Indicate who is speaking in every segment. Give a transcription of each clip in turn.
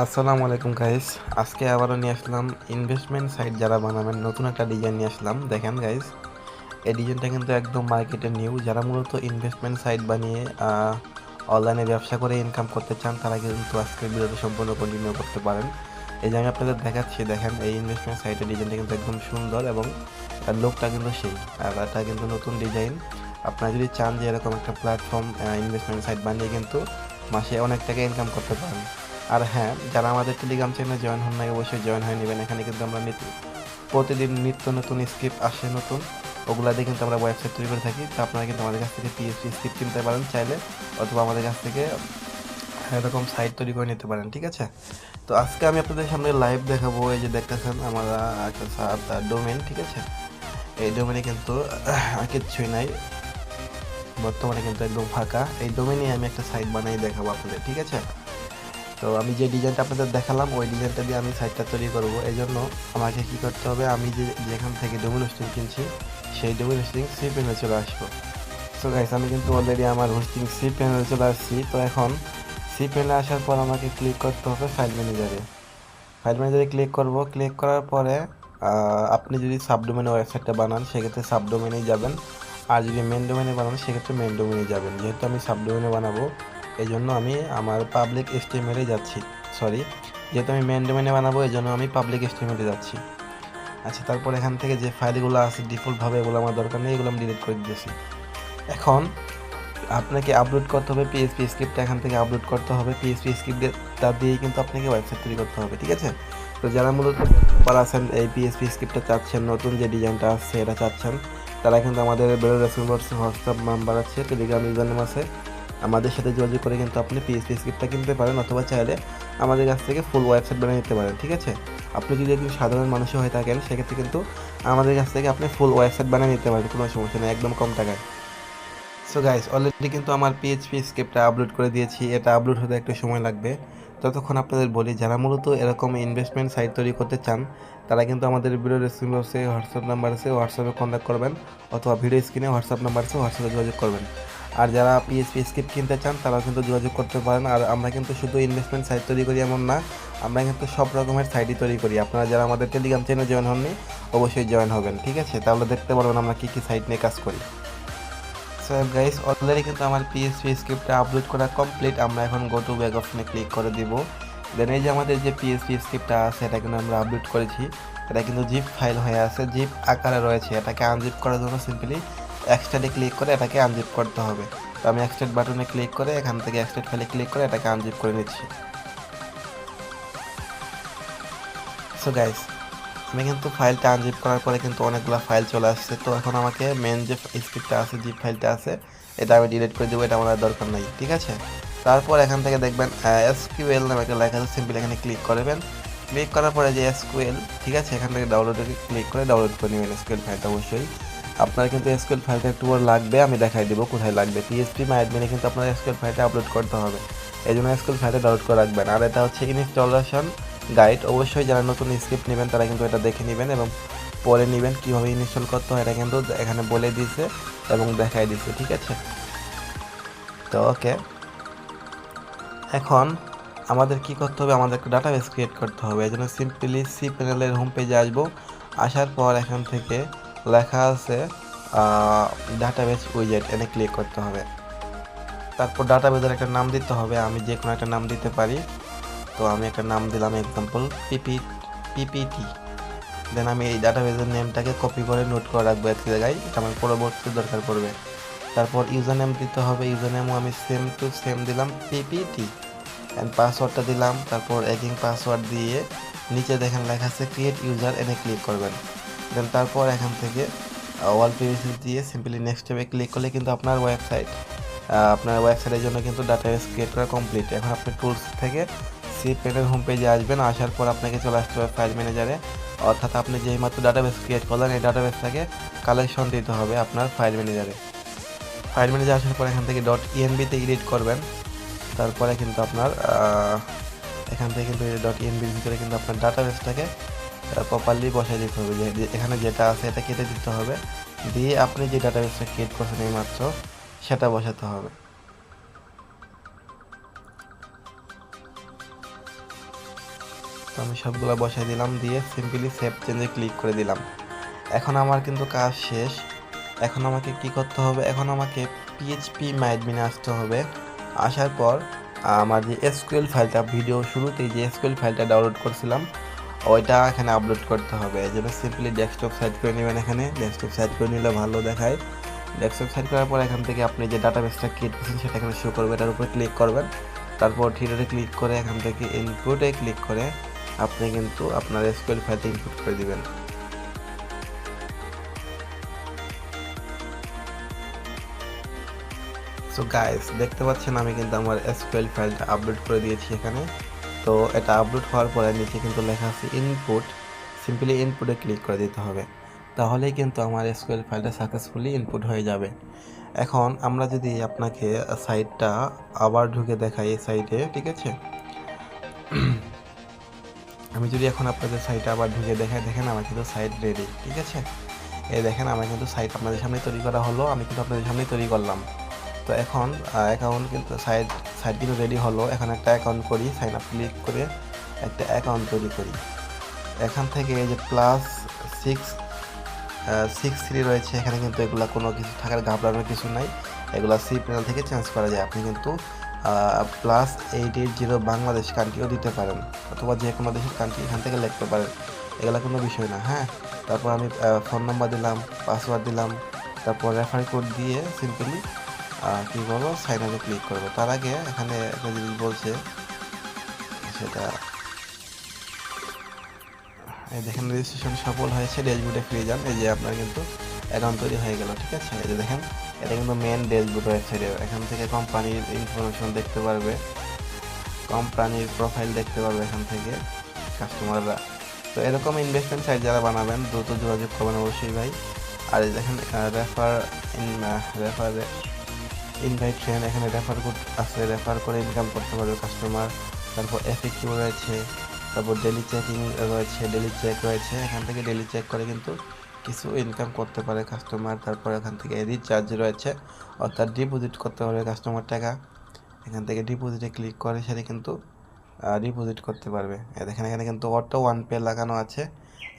Speaker 1: আসসালামু আলাইকুম গাইস আজকে আবারও নিয়ে আসলাম ইনভেস্টমেন্ট সাইট যারা বানাবেন, নতুন একটা ডিজাইন নিয়ে আসলাম। দেখেন গাইস এই ডিজাইনটা কিন্তু একদম মার্কেটে নিউ যারা মূলত ইনভেস্টমেন্ট সাইট বানিয়ে অনলাইনে ব্যবসা করে ইনকাম করতে চান, তারা কিন্তু আজকে ভিডিওটা সম্পূর্ণ কন্টিনিউ করতে পারেন। এই যে আমি আপনাদের দেখাচ্ছি, দেখেন, এই ইনভেস্টমেন্ট সাইটের ডিজাইনটা কিন্তু একদম সুন্দর এবং তার লোকটা কিন্তু সেই, আর এটা কিন্তু নতুন ডিজাইন আপনারা যদি চান যে এরকম একটা প্ল্যাটফর্ম ইনভেস্টমেন্ট সাইট বানিয়ে কিন্তু মাসে অনেক টাকা ইনকাম করতে পারেন। আর হ্যাঁ যারা আমাদের টেলিগ্রাম চ্যানেলে জয়েন হন নাই, অবশ্যই জয়েন হয়ে নেবেন। এখানে কিন্তু আমরা প্রতিদিন নিত্য নতুন স্ক্রিপ্ট আসে নতুন, ওগুলা দিয়ে কিন্তু আমরা ওয়েবসাইট তৈরি করে থাকি। তো আপনারা কিন্তু আমাদের কাছ থেকে পিএইচপি স্ক্রিপ্ট কিনতে পারেন চাইলে, অথবা আমাদের কাছ থেকে এরকম সাইট তৈরি করে নিতে পারেন, ঠিক আছে? তো আজকে আমি আপনাদের সামনে লাইভ দেখাবো, এই যে দেখতেছেন আমরা একটা ডোমেন ঠিক আছে? এই ডোমেনে কিন্তু কিচ্ছুই নাই। বর্তমানে কিন্তু একদম ফাঁকা। এই ডোমেনে আমি একটা সাইট বানাই দেখাবো আপনাদের, ঠিক আছে? তো আমি যে ডিজাইনটা আপনাদের দেখালাম, ওই ডিজাইনটা দিয়ে আমি সাইটটা তৈরি করব। এই জন্য আমাকে কী করতে হবে, আমি যে যেখান থেকে ডোমিন হোস্টিং কিনছি, সেই ডোমিন হোস্টিং সি প্যানেলে চলে আসব। সো গাইস আমি কিন্তু অলরেডি আমার হোস্টিং সি প্যানেলে চলে আসছি। তো এখন সি প্যানেলে আসার পর আমাকে ক্লিক করতে হবে ফাইল ম্যানেজারে ফাইল ম্যানেজারে ক্লিক করব। ক্লিক করার পরে আপনি যদি সাবডোমেনে ওয়েবসাইটটা বানান, সেক্ষেত্রে সাবডোমেনেই যাবেন। আর যদি মেন ডোমেনে বানান, সেক্ষেত্রে মেন ডোমেনে যাবেন। যেহেতু আমি সাবডোমেনে বানাবো এই জন্য আমি আমার পাবলিক এস্টিমেলে যাচ্ছি। সরি যেহেতু আমি মেন ডোমেনে বানাবো এই জন্য আমি পাবলিক এস্টিমেলে যাচ্ছি। আচ্ছা তারপর এখান থেকে যে ফাইলগুলো আছে ডিফল্টভাবে এগুলো আমার দরকার নেই, এগুলো আমি ডিলিট করে দিয়েছি এখন আপনাকে আপলোড করতে হবে পিএসপি স্ক্রিপ্টটা এখান থেকে আপলোড করতে হবে। পিএসপি স্ক্রিপ্টটা দিয়েই কিন্তু আপনাকে ওয়েবসাইট তৈরি করতে হবে, ঠিক আছে? তো যারা মূলত আছেন, এই পিএসপি স্ক্রিপ্টটা চাচ্ছেন, নতুন যে ডিজাইনটা আসছে এটা চাচ্ছেন, তারা কিন্তু আমাদের বেরো রেসপন্স হোয়াটসঅ্যাপ নাম্বার আছে টেলিগ্রাম ইউজার নেম আছে। আমাদের সাথে যোগাযোগ করে কিন্তু আপনি পিএসপি স্ক্রিপ্টটা কিনতে পারেন অথবা চাইলে আমাদের কাছ থেকে ফুল ওয়েবসাইট বানিয়ে নিতে পারেন, ঠিক আছে? আপনি যদি একজন সাধারণ মানুষও হয়ে থাকেন, সেক্ষেত্রে কিন্তু আমাদের কাছ থেকে আপনি ফুল ওয়েবসাইট বানিয়ে নিতে পারেন, কোনো সমস্যা নেই, একদম কম টাকায়। সো গাইস অলরেডি কিন্তু আমার পিএইচপি স্ক্রিপ্টটা আপলোড করে দিয়েছি, এটা আপলোড হতে একটু সময় লাগবে। ততক্ষণ আপনাদের বলি, যারা মূলত এরকম ইনভেস্টমেন্ট সাইট তৈরি করতে চান, তারা কিন্তু আমাদের ভিডিও ডিসক্রিপশন বক্সে হোয়াটসঅ্যাপ নাম্বার আছে হোয়াটসঅ্যাপে কন্ট্যাক্ট করবেন, অথবা ভিডিও স্ক্রিনে হোয়াটসঅ্যাপ নাম্বার আছে হোয়াটসঅ্যাপে যোগাযোগ করবেন। আর যারা পিএইচপি স্ক্রিপ্ট কিনতে চান, তারাও কিন্তু যোগাযোগ করতে পারেন। আর আমরা কিন্তু শুধু ইনভেস্টমেন্ট সাইট তৈরি করি এমন না, আমরা কিন্তু সব রকমের সাইটই তৈরি করি। আপনারা যারা আমাদের টেলিগ্রাম চ্যানেলে জয়েন হননি, অবশ্যই জয়েন হবেন, ঠিক আছে? তাহলে দেখতে পারবেন আমরা কী কী সাইট নিয়ে কাজ করি। সো গাইস অলরেডি কিন্তু আমার পিএসপি স্ক্রিপ্টটা আপলোড করা কমপ্লিট আমরা এখন গো টু ব্যাক অপশনে ক্লিক করে দিব। দেন এই যে আমাদের যে পিএসপি স্ক্রিপ্টটা আছে, এটা কিন্তু আমরা আপলোড করেছি। এটা কিন্তু জিপ ফাইল হয়ে আছে জিপ আকারে রয়েছে। এটাকে আনজিপ করার জন্য সিম্পলি এক্সট্রাটে ক্লিক করে এটাকে আনজিপ করতে হবে। তো আমি এক্সট্রাট বাটনে ক্লিক করে এখান থেকে এক্সট্রাট ফাইলে ক্লিক করে এটাকে আনজিপ করে নিচ্ছি। সো গাইস আমি কিন্তু ফাইলটা আনজিপ করার পরে কিন্তু অনেকগুলো ফাইল চলে আসছে। তো এখন আমাকে মেন যে স্ক্রিপ্টটা আছে জিপ ফাইলটা আছে, এটা আমি ডিলিট করে দেবো, এটা আমার দরকার নাই, ঠিক আছে? তারপর এখান থেকে দেখবেন এসকিউএল নামে একটা লেখা আছে সিম্পলি এখানে ক্লিক করবেন। ক্লিক করার পরে যে এসকিউএল ঠিক আছে? এখান থেকে ডাউনলোডে ক্লিক করে ডাউনলোড করে নেবেন এসকিউএল ফাইলটা অবশ্যই। আপনার কিন্তু এসকিউএল ফাইলটা একটু লাগবে, আমি দেখাই দেবো কোথায় লাগবে। পিএসপি মাই অ্যাডমিনে কিন্তু আপনার এসকিউএল ফাইলটা আপলোড করতে হবে। এই জন্য এসকিউএল ফাইলটা ডাউনলোড করে রাখবেন আর এটা হচ্ছে ইনস্টলেশন গাইড অবশ্যই যারা নতুন স্ক্রিপ্ট নেবেন, তারা কিন্তু এটা দেখে নেবেন এবং পরে নেবেন কীভাবে ইনস্টল করতে হয় এটা কিন্তু এখানে বলে দিয়েছে এবং দেখাই দিয়েছে, ঠিক আছে? তো ওকে। এখন আমাদের কি করতে হবে? আমাদের একটা ডাটাবেস ক্রিয়েট করতে হবে। এই জন্য সিম্পলি সি প্যানেলের হোম পেজে আসব। আসার পর এখান থেকে লেখা আছে ডাটাবেস উইজেট এনে ক্লিক করতে হবে। তারপর ডাটাবেজের একটা নাম দিতে হবে, আমি যে কোনো একটা নাম দিতে পারি। তো আমি একটা নাম দিলাম এক্সাম্পল পিপি পিপিটি দেন আমি এই ডাটাবেজের নেমটাকে কপি করে নোট করে রাখব এক জায়গায়, এটা আমার পরবর্তী দরকার পড়বে। তারপর ইউজার নেম দিতে হবে ইউজার নেমও আমি সেম টু সেম দিলাম পিপিটি অ্যান্ড পাসওয়ার্ডটা দিলাম, তারপর এগিং পাসওয়ার্ড দিয়ে নিচে দেখেন লেখা আছে ক্রিয়েট ইউজার এনে ক্লিক করবেন। দেন তারপর এখান থেকে ওয়াল প্রিভিসি দিয়ে সিম্পলি নেক্সট ট্যাবে ক্লিক করলে কিন্তু আপনার ওয়েবসাইট আপনার ওয়েবসাইটের জন্য কিন্তু ডাটা বেস ক্রিয়েট করা কমপ্লিট এখন আপনি টুলস থেকে সি পেনের হোম পেজে আসবেন, আসার পর আপনাকে চলে আসতে হবে ফাইল ম্যানেজারে অর্থাৎ আপনি যেই মাত্র ডাটাবেস ক্রিয়েট করলেন, এই ডাটাবেসটাকে কালেকশন দিতে হবে আপনার ফাইল ম্যানেজারে ফাইল ম্যানেজার আসার পর এখান থেকে. ডট ইএনবিতে এডিট করবেন। তারপরে কিন্তু আপনার এখান থেকে কিন্তু ডট ইএনবির ভিতরে কিন্তু আপনার ডাটাবেসটাকে প্রপারলি বসাই দিতে হবে। যে এখানে যেটা আছে এটা কেটে দিতে হবে। দিয়ে আপনি যে ডাটাবেসটা ক্রিয়েট করছেন এই মাত্র সেটা বসাতে হবে। তো আমি সবগুলো বসাই দিলাম, দিয়ে সিম্পলি সেভ চেঞ্জে ক্লিক করে দিলাম। এখন আমার কিন্তু কাজ শেষ। এখন আমাকে কি করতে হবে? এখন আমাকে পিএইচপি মাইডমিনে আসতে হবে। আসার পর, আমার যে এসকিউএল ফাইলটা ভিডিও শুরুতেই যে এসকিউএল ফাইলটা ডাউনলোড করছিলাম ওইটা এখানে আপলোড করতে হবে। এই জন্য সিম্পলি ডেস্কটপ সাইড করে নেবেন এখানে। ডেস্কটপ সাইড করে নিলে ভালো দেখায়। ডেস্কটপ সাইড করার পর এখান থেকে আপনি যে ডাটাবেসটা ক্রিয়েট করছেন, সেটা এখানে শো করবে। এটার উপরে ক্লিক করবেন। তারপর থিয়েটারে ক্লিক করে এখান থেকে ইনপুটে ক্লিক করে আপনি কিন্তু আপনার এসকিউএল ফাইলটা ইনপুট করে দিবেন। সো গাইস দেখতে পাচ্ছেন আমি কিন্তু আমার এসকিউএল ফাইলটা আপলোড করে দিয়েছি এখানে। তো এটা আপলোড হওয়ার পরে নিচে কিন্তু লেখা আছে ইনপুট সিম্পলি ইনপুটে ক্লিক করে দিতে হবে। তাহলেই কিন্তু আমার এসকিউএল ফাইলটা সাকসেসফুলি ইনপুট হয়ে যাবে। এখন আমরা যদি আপনাকে সাইটটা আবার ঢুকে দেখাই এই সাইটে ঠিক আছে? আমি যদি এখন আপনাদের সাইটটা আবার ঢুকে দেখাই, দেখেন আমার কিন্তু সাইট রেডি ঠিক আছে? এই দেখেন আমার কিন্তু সাইট আপনাদের সামনে তৈরি করা হলো, আমি কিন্তু আপনাদের সামনে তৈরি করলাম। তো এখন অ্যাকাউন্ট কিন্তু সাইট সাইট কিন্তু রেডি হলো, এখন একটা অ্যাকাউন্ট করি সাইন আপ ক্লিক করে একটা অ্যাকাউন্ট তৈরি করি। এখান থেকে এই যে প্লাস সিক্স সিক্স থ্রি রয়েছে, এখানে কিন্তু এগুলো কোনো কিছু থাকার ঘাবড়ানোর কিছু নাই। এগুলো সি প্যানেল থেকে চেঞ্জ করা যায়। আপনি কিন্তু plus eight eight zero Bangladesh কান্ট্রিও দিতে পারেন, অথবা যে কোনো দেশের কান্ট্রি এখান থেকে লিখতে পারেন। এগুলো কোনো বিষয় না হ্যাঁ? তারপর আমি ফোন নাম্বার দিলাম পাসওয়ার্ড দিলাম, তারপর রেফার কোড দিয়ে সিম্পলি কী করব সাইন আপে ক্লিক করব। তার আগে এখানে একটা জিনিস বলছে সেটা দেখেন রেজিস্ট্রেশন সফল হয়েছে ড্যাশবোর্ডে ফিরে যান। এই যে আপনার কিন্তু অ্যাকাউন্ট তৈরি হয়ে গেল, ঠিক আছে? এই যে দেখেন, এটা কিন্তু মেন ড্যাশবোর্ড ওয়েবসাইটে এখান থেকে কোম্পানির ইনফরমেশন দেখতে পারবে কোম্পানির প্রোফাইল দেখতে পারবে এখান থেকে কাস্টমাররা তো এরকম ইনভেস্টমেন্ট সাইট যারা বানাবেন, দ্রুত যোগাযোগ করবেন অবশ্যই ভাই। আর দেখেন রেফার রেফার ইনভাইট ফ্রেন্ড এখানে রেফার আছে রেফার করে ইনকাম করতে পারবে কাস্টমার তারপর এফএকিউ রয়েছে, তারপর ডেলি চেকিং রয়েছে ডেলি চেক রয়েছে, এখান থেকে ডেলি চেক করে কিন্তু কিছু ইনকাম করতে পারে কাস্টমার তারপর এখান থেকে রিচার্জ রয়েছে, অর্থাৎ ডিপোজিট করতে পারবে কাস্টমার টাকা, এখান থেকে ডিপোজিটে ক্লিক করে সেটা কিন্তু ডিপোজিট করতে পারবে। দেখেন এখানে কিন্তু অটো ওয়ান পে লাগানো আছে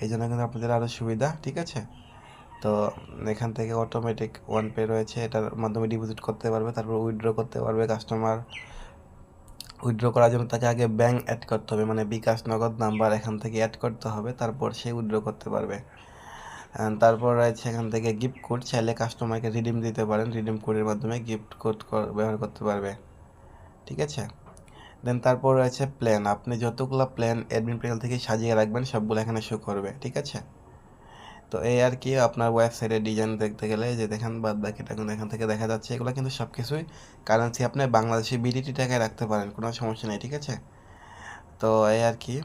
Speaker 1: এই জন্য কিন্তু আপনাদের আরও সুবিধা, ঠিক আছে? তো এখান থেকে অটোমেটিক ওয়ান পে রয়েছে, এটার মাধ্যমে ডিপোজিট করতে পারবে, তারপর উইথড্র করতে পারবে কাস্টমার উইথড্র করার জন্য তাকে আগে ব্যাংক অ্যাড করতে হবে মানে বিকাশ নগদ নাম্বার এখান থেকে অ্যাড করতে হবে, তারপর সে উইথড্র করতে পারবে। তারপর রয়েছে এখান থেকে গিফট কোড চাইলে কাস্টমারকে রিডিম দিতে পারেন রিডিম কোডের মাধ্যমে গিফট কোড ব্যবহার করতে পারবে। ঠিক আছে? দেন তারপর রয়েছে প্ল্যান আপনি যতগুলো প্ল্যান অ্যাডমিন প্যানেল থেকে সাজিয়ে রাখবেন, সবগুলো এখানে শো করবে, ঠিক আছে? তো এই আর কি, আপনার ওয়েবসাইটের ডিজাইন দেখতে গেলে যে দেখেন, বাদ বাকি কিন্তু এখান থেকে দেখা যাচ্ছে, এগুলো কিন্তু সব কিছুই কারেন্সি আপনি বাংলাদেশি বিডিটি টাকায় রাখতে পারেন, কোনো সমস্যা নেই, ঠিক আছে? তো এই আর কি